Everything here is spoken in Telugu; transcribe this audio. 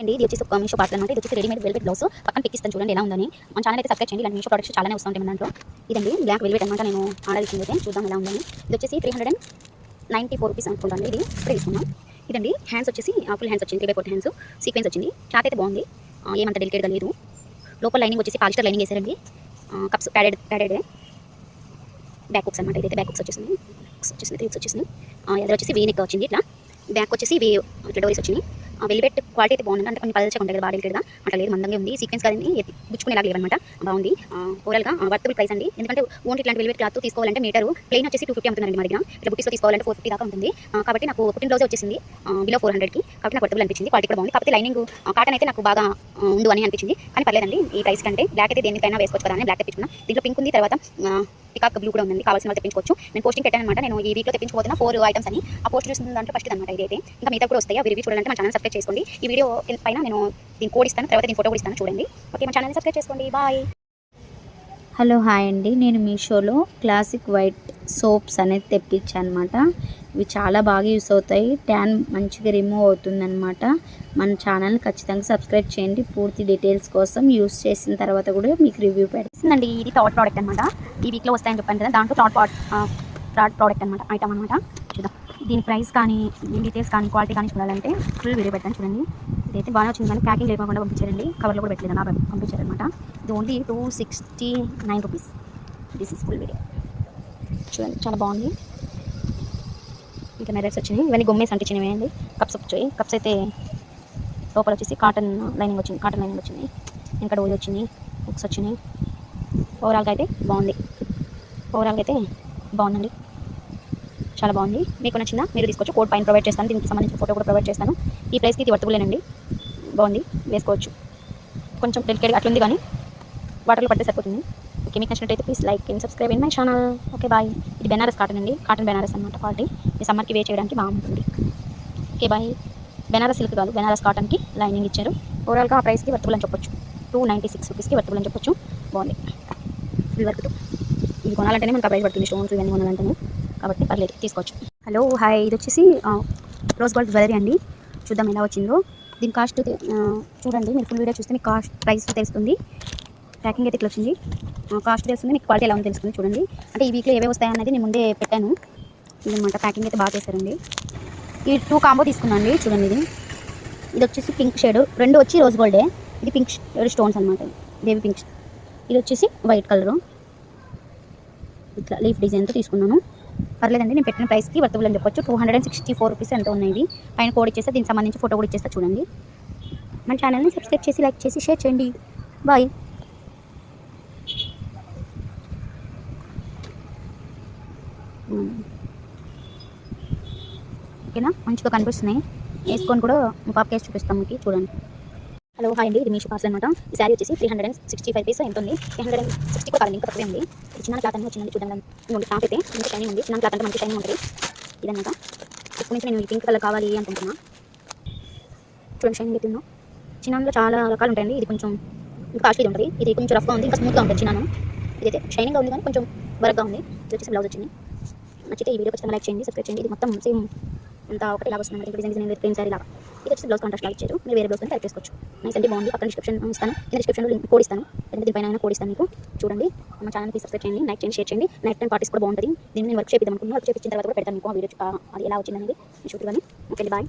అండి. ఇది వచ్చేసి ఒక మీషో పార్సల్ అనమాట ఇది వచ్చేసి రెడీమేడ్ వెల్వెట్ బ్లౌస్ పక్కన పిక్కిస్తాను చూడండి ఎలా ఉందని. మన ఛానల్ అయితే సబ్స్క్రైబ్ చేయండి. ఇలాంటి మీషో ప్రొడక్ట్స్ చాలానే వస్తుంటాయి దాంట్లో. ఇదండి బ్లాక్ వెల్వెట్ అనమాట నేను ఆర్డర్ ఇచ్చింది చూద్దాం ఎలా ఉందని. ఇది వచ్చేసి three hundred and ninety four rupees అనుకుంటాను. ఇది స్ప్రే తీసుకున్నాం. ఇదండి హ్యాండ్స్ వచ్చేసి ఫుల్ హ్యాండ్స్ వచ్చింది. Three by four hands sequence వచ్చింది. చాట్ అయితే బాగుంది. ఏమంత డెలికేట్గా లేదు. లోపల లైనింగ్ వచ్చేసి పాలిస్టర్ లైనింగ్ వేసారండి cups padded padded back hooks అనమాట ఇదైతే బ్యాక్ బుక్స్ వచ్చేసింది. హుక్స్ వచ్చేసింది త్రీ వచ్చేసింది. ఎదురు వచ్చేసి వీ నెక్ వచ్చింది ఇట్లా. బ్యాక్ వచ్చేసి వీ ఇట్లా డోరీస్ వచ్చింది. వెల్వెట్ క్వాలిటీ అయితే బాగుంది. అంటే కొన్ని పదచగా ఉంటాయి కదా బాడీ కదా అట్లా లేదు మందంగా ఉంది. సీక్వెన్స్ కానీ గుచ్చుకునేలాగా లేవన్నమాట. బాగుంది. ఓవరాల్గా వర్తబుల్ ప్రైస్ అండి. ఎందుకంటే ఓన్లీ ఇట్లాంటి వెల్వెట్ క్లాత్ తీసుకోవాలంటే మీటర్ ప్లెయిన్ వచ్చేసి టూ ఫిఫ్టీ అమ్ముతున్నారండి మా దగ్గర. ఇట్లా బుట్టిస్తో తీసుకోవాలంటే ఫోర్ ఫిఫ్టీ దాకా ఉంటుంది. కాబట్టి నాకు పుట్టిన బ్లౌజ్ వచ్చేసింది. బిలో ఫోర్ హండ్రెడ్కి కాబట్టి నాకు వర్తబుల్ అనిపించింది. క్వాలిటీ కూడా బాగుంది. కాకపోతే లైనింగ్ కాటన్ అయితే నాకు బాగా ఉంది అని అనిపించింది. కానీ పర్లేదండి. ఈ ప్రైస్ కంటే బ్లాక్ అయితే దేనికైనా వేసుకోవచ్చు కదా అని బ్లాక్ తెప్పించుకున్నా. దీంట్లో పింక్ ఉంది తర్వాత పికాక్ బ్లూ కూడా ఉంది కావాల్సిన వాళ్ళు తెప్పించుకోవచ్చు. నేను పోస్టింగ్ పెట్టాను అనమాట నేను ఈ వీక్లో తెప్పించుకోతున్నా ఫోర్ ఐటమ్స్ అని. ఆ పోస్ట్ చూసిన దాంట్లో ఫస్ట్ అనమాట ఇదైతే. ఇంకా మిగతా కూడా వస్తాయి. అవి రివ్యూ చూడాలంటే మా ఛానల్ సబ్స్క్రైబ్ చేసుకోండి. ఈ వీడియో పైన నేను దీని కోడ్ ఇస్తాను తర్వాత దీని ఫోటో కూడా ఇస్తాను. చూడండి. ఓకే మా ఛానల్ని సబ్స్క్రైబ్ చేసుకోండి. బాయ్ హలో హాయ్ అండి. నేను మీషోలో క్లాసిక్ వైట్ సోప్స్ అనేది తెప్పించాను అనమాట ఇవి చాలా బాగా యూస్ అవుతాయి. ట్యాన్ మంచిగా రిమూవ్ అవుతుందన్నమాట. మన ఛానల్ని ఖచ్చితంగా సబ్స్క్రైబ్ చేయండి. పూర్తి డీటెయిల్స్ కోసం యూస్ చేసిన తర్వాత కూడా మీకు రివ్యూ పెడుతుందండి ఇది థర్డ్ ప్రోడక్ట్ అనమాట ఈ వీక్లో వస్తాయని చెప్పాను కదా దాంట్లో థర్డ్ ప్రోడక్ట్ థర్డ్ ప్రోడక్ట్ అనమాట ఐటమ్ అనమాట దీని ప్రైస్ కానీ డీటెయిల్స్ కానీ క్వాలిటీ కానీ చూడాలంటే ఫుల్ వీడియో పెట్టాను చూడండి. ఇదైతే బాగా వచ్చింది కానీ ప్యాకింగ్ లేకుండా పంపించారండి. కవర్లో కూడా పెట్టలేదు పంపించారు పంపించారనమాట ఇది only two sixty nine rupees this is full video చూడండి చాలా బాగుంది. ఇంకా మెరర్స్ వచ్చినాయి. ఇవన్నీ గొమ్మేసి అంటించినవి అండి. కప్స్ వచ్చాయి. కప్స్ అయితే లోపల వచ్చేసి కాటన్ లైనింగ్ వచ్చింది కాటన్ లైనింగ్ వచ్చింది. ఇంకా డోజ్ వచ్చింది బుక్స్ వచ్చినాయి. ఓవరాల్గా అయితే బాగుంది. ఓవరాల్గా అయితే బాగుందండి. చాలా బాగుంది. మీకు నచ్చిందా? మీరు తీసుకోవచ్చు. కోడ్ పైన ప్రొవైడ్ చేస్తాను. దీనికి సంబంధించిన ఫోటో కూడా ప్రొవైడ్ చేస్తాను. ఈ ప్రైస్కి ఇది వర్తబులేనండి. బాగుంది. వేసుకోవచ్చు. కొంచెం డెలికేట్గా అట్లుంది కానీ వాటర్లో పడితే సరిపోతుంది. ఓకే మీకు నచ్చినట్టయితే please like and subscribe and my channel okay bye ఇది బెనారస్ కాటన్ అండి. కాటన్ బెనారస్ అనమాట క్వాలిటీ ఈ సమ్మర్కి వే చేయడానికి బాగుంటుంది ఓకే బాయ్ బెనారస్ సిల్క్ కాదు. బెనారస్ కాటన్కి లైనింగ్ ఇచ్చారు. ఓవరాల్గా ఆ ప్రైస్కి వర్తబుల్ అని చెప్పొచ్చు. టూ నైంటీ సిక్స్ రూపీస్కి వర్తబుల్ అని చెప్పొచ్చు. బాగుంది. ఫుల్ వర్క్ ఇది కొనాలంటేనే మనకు ఆ ప్రైస్ పడుతుంది. స్టోన్స్ ఇవన్నీ కొనాలంటేనే. కాబట్టి పర్లేదు తీసుకోవచ్చు. Hello hi. ఇది వచ్చేసి రోజ్ గోల్డ్ జ్యువెలరీ అండి. చూద్దాం ఎలా వచ్చిందో. దీని కాస్ట్ చూడండి. మీరు ఫుల్ వీడియో చూస్తే మీకు కాస్ట్ ప్రైస్ తెలుస్తుంది. ప్యాకింగ్ అయితే ఇట్లా వచ్చింది. కాస్ట్ తెలుస్తుంది మీకు క్వాలిటీ ఎలా ఉందో తెలుస్తుంది చూడండి. అంటే ఈ వీక్లో ఏవే వస్తాయనేది నేను ముందే పెట్టాను. ఇదనమాట ప్యాకింగ్ అయితే బాగా చేశారండి. ఈ టూ కాంబో తీసుకున్నాను అండి. చూడండి ఇది. ఇది వచ్చేసి పింక్ షేడ్ రెండు వచ్చి రోజ్ గోల్డే. ఇది పింక్ స్టోన్స్ అనమాట దేవి పింక్ ఇది వచ్చేసి వైట్ కలరు ఇట్లా లీఫ్ డిజైన్తో తీసుకున్నాను. పర్లేదండి నేను పెట్టిన ప్రైస్కి వర్తబుల్ అని చెప్పొచ్చు. Two hundred and sixty four rupees ఎంత ఉన్నాయి పైన కోడ్ ఇచ్చేస్తే దీనికి సంబంధించి ఫోటో కూడా ఇచ్చేస్తా చూడండి. మన ఛానల్ని సబ్స్క్రైబ్ చేసి లైక్ చేసి షేర్ చేయండి. బాయ్. ఓకేనా? మంచిగా కనిపిస్తున్నాయి. వేసుకొని కూడా మా చూపిస్తాం మీకు చూడండి. హలో హాయ్ అండి ఇది మీషో పార్సల్ అనమాట ఈ శారీ వచ్చేసి three hundred and sixty five piece ఎంత ఉంది త్రీ హండ్రెడ్ అండ్ సిక్స్టీ కూడా కాదు ఇంకా తక్కువే ఉంది ఇది చిన్న క్లాత్ అనేది వచ్చిందండి చూడండి ఇదిగోండి క్లాత్ అయితే ఇంకా షైనింగ్ ఉంది చిన్న క్లాత్ అంటే మంచి షైనింగ్ ఉంటుంది ఇదన్నమాట ఇప్పుడు నుంచి నేను పింక్ కలర్ కావాలి అనుకుంటున్నా చూడండి షైనింగ్ ఎట్లుందో చిన్నలో చాలా రకాలు ఉంటాయండి ఇది కొంచెం ఇంకా కాస్ట్లీ ఉంటుంది ఇది కొంచెం రఫ్గా ఉంది ఇంకా స్మూత్గా ఉంటుంది చిన్నాను ఇదైతే షైనింగ్గా ఉంది కానీ కొంచెం వరక్గా ఉంది ఇది వచ్చేసి బ్లౌజ్ వచ్చింది నచ్చితే ఈ వీడియో ఖచ్చితంగా లైక్ చేయండి సబ్స్క్రైబ్ చేయండి ఇది మొత్తం సేమ్ అంతా ఒకటి లాగా వస్తుంది ఇక్కడ డిజైన్ డిజైన్ ప్రేమ్ సారీ లాగా ఇది వచ్చి బ్లౌజ్ కాంట్రాస్ట్ లాగా ఇచ్చారు మీరు వేరే బ్లౌజ్ కలెక్ట్ చేసుకోవచ్చు. నైస్ అండి బాగుంది. పక్కన డిస్క్రిప్షన్ ఇస్తాను. కింద డిస్క్రిప్షన్లో లింక్ కోడ్ ఇస్తాను. ఎందుకంటే దీనిపైన కోడ్ ఇస్తాను మీకు. చూడండి. మా ఛానల్కి సబ్స్క్రైబ్ చేయండి లైక్ చేయండి షేర్ చేయండి. నైట్ టైం పార్టీస్ కూడా బాగుంటుంది. దీన్ని నేను వర్క్ చేపిద్దాం అనుకున్నాను వర్క్ చేపించిన తర్వాత కూడా పెడతాను మీకు. ఆ వీడియో అది ఎలా వచ్చిందనేది. చూడండి ఓకే బాయ్